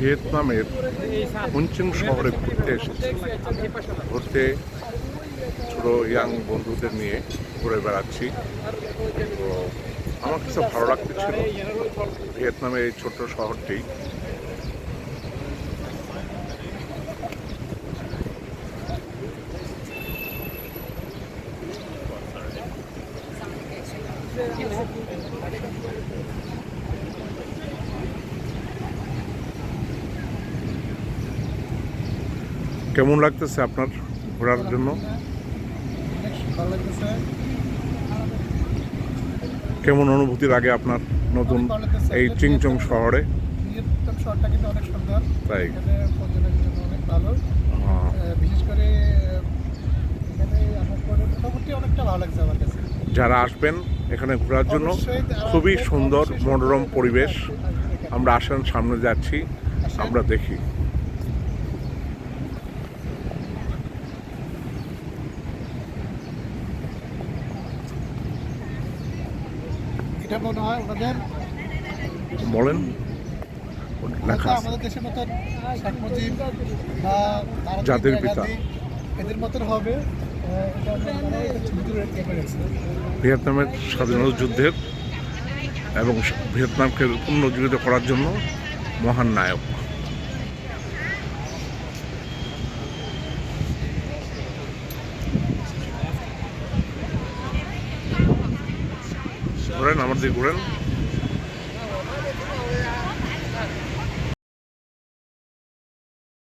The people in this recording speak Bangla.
ভিয়েতনামের হুনচিং শহরে ঘুরতে এসেছি। ঘুরতে ছোট ইয়াং বন্ধুদের নিয়ে ঘুরে বেড়াচ্ছি। তো আমার কাছে ভালো লাগতেছিল ভিয়েতনামের এই ছোট্ট শহরটি। কেমন লাগতেছে আপনার ঘোরার জন্য? কেমন অনুভূতির আগে আপনার নতুন। এই চিংচং শহরে? শহরটা কিন্তু অনেক সুন্দর। তাই। এখানে জন্য অনেক ভালো। আহ, আহ, বিশেষ করে আহ, এখানে আসার পরে মোটামুটি অনেকটা ভালো লাগছে আমার কাছে। যারা আসবেন এখানে ঘোরার জন্য খুবই সুন্দর মনোরম পরিবেশ। আমরা আসেন সামনে যাচ্ছি আমরা দেখি। এটা মনে হয় ওনাদের বলেন লেখা আমাদের দেশের মতন শেখ মুজিব বা জাতির পিতা। এদের মতন হবে। ভিয়েতনামের স্বাধীনতা যুদ্ধের এবং ভিয়েতনামকে পুনর্জীবিত করার জন্য মহান নায়ক ঘোরেন আমার দিকে ঘোরেন।